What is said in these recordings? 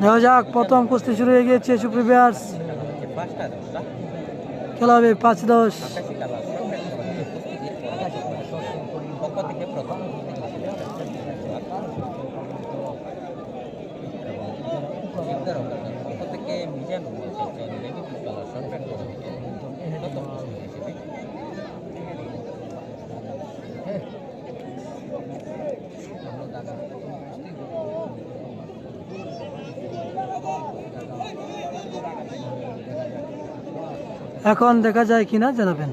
দেখা যাক প্রথম কুস্তি শুরু হয়ে গিয়েছে সুপ্রিভিয়ার্স খেলা হচ্ছে পাঁচটা দশটা খেলা হবে পাঁচ দশ আকাশি কালার সরকার কুস্তিগির পক্ষ থেকে প্রথম কুস্তি এখন দেখা যায় কিনা জানাবেন।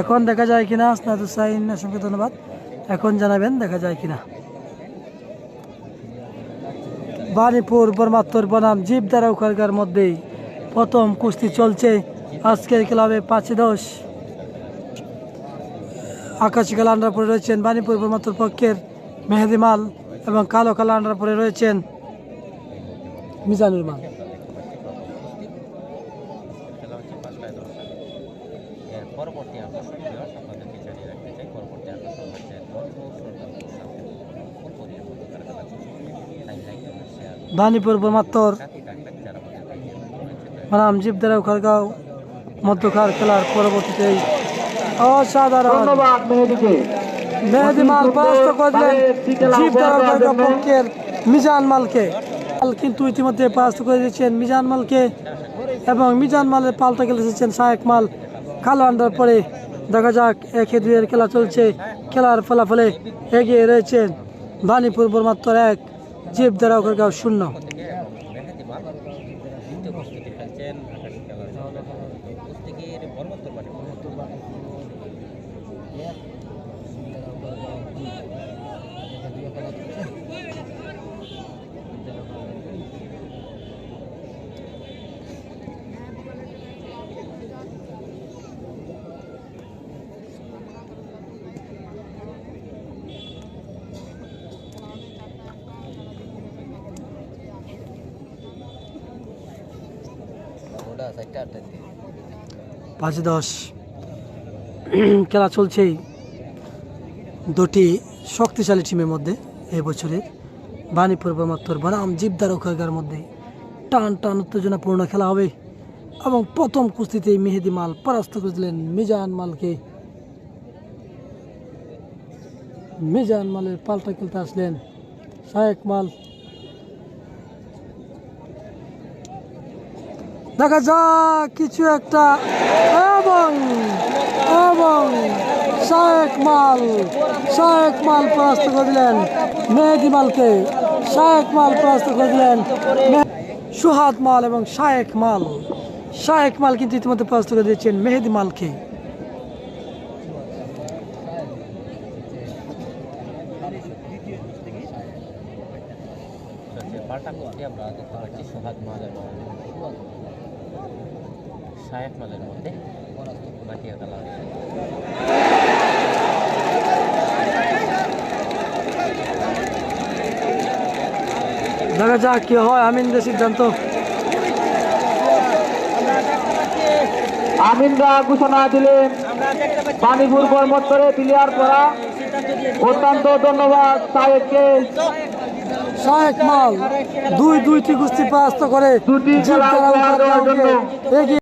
এখন দেখা যায় কিনা স্নাতু সাইন অসংখ্য ধন্যবাদ। এখন জানাবেন দেখা যায় কিনা। বাণীপুর বর্মাত্তর বনাম জীব দ্বারা উখারগার মধ্যেই প্রথম কুস্তি চলছে। আজকের ক্লাবে পাঁচে দশ। আকাশি কালা আন্ডার পরে রয়েছেন বাণীপুর বর্মাত্তর পক্ষের মেহেদি মাল এবং কালো কালা আন্ডার পরে রয়েছেন মিজানুর মাল। পরবর্তী আকর্ষণ আপনাদেরকে জানিয়ে রাখতে চাই? পরবর্তী আকর্ষণ হচ্ছে বাণীপুর মানাম জীবদারা উখারগাঁও মধ্যকার খেলার পরবর্তীতে অসাধারণ। ধন্যবাদ মেহেদিকে। মেহেদি মাল পরাস্ত করলেন জীবদারা উখারগাঁও পক্ষের মিজান মালকে। কিন্তু ইতিমধ্যে পরাস্ত করে দিয়েছেন মিজান মালকে এবং মিজান মালের পাল্টা খেলে এসেছেন শায়েক মাল। কালো আন্ডার পরে দেখা যাক একে দুইয়ের খেলা চলছে। খেলার ফলাফলে এগিয়ে রয়েছেন বাণীপুর বর্মাত্তর এক জীবদারা উখারগাঁও শূন্য। পাঁচ, দশ। খেলা চলছেই। দুটি শক্তিশালী টিমের মধ্যে এই বছরের। বাণীপুর বর্মাত্তর বনাম জীবদার ওখানকার মধ্যে। টান টান, উত্তেজনাপূর্ণ খেলা হবে। এবং প্রথম কুস্তিতে মেহেদি মাল পরাস্ত করেছিলেন মিজান মালকে। মিজান মালের পাল্টা খেলতে আসলেন শায়েক মাল। দেখা যাক, কিছু একটা। এবং এবং শায়েক মাল শায়েক মাল পরাস্ত করে দিলেন মেহেদি মালকে। শায়েক মাল পরাস্ত করে দিলেন সুহাদ মাল এবং শায়েক মাল। শায়েক মাল কিন্তু ইতিমধ্যে পরাস্ত করে দিয়েছেন মেহেদি মালকে। পাল্টা কুস্তি আমরা সোহাগ মাল। শায়েক মালের মধ্যে মাটিয়া খেলা দেখা যাক কি হয় আমিনদের সিদ্ধান্ত। আমিনরা ঘোষণা দিলেন পানিপুর কর্মত্তরে প্লেয়ার করা। অত্যন্ত ধন্যবাদ সাহেবকে। শায়েক মাল দুই দুইটি কুস্তি পরাস্ত করে। এগিয়ে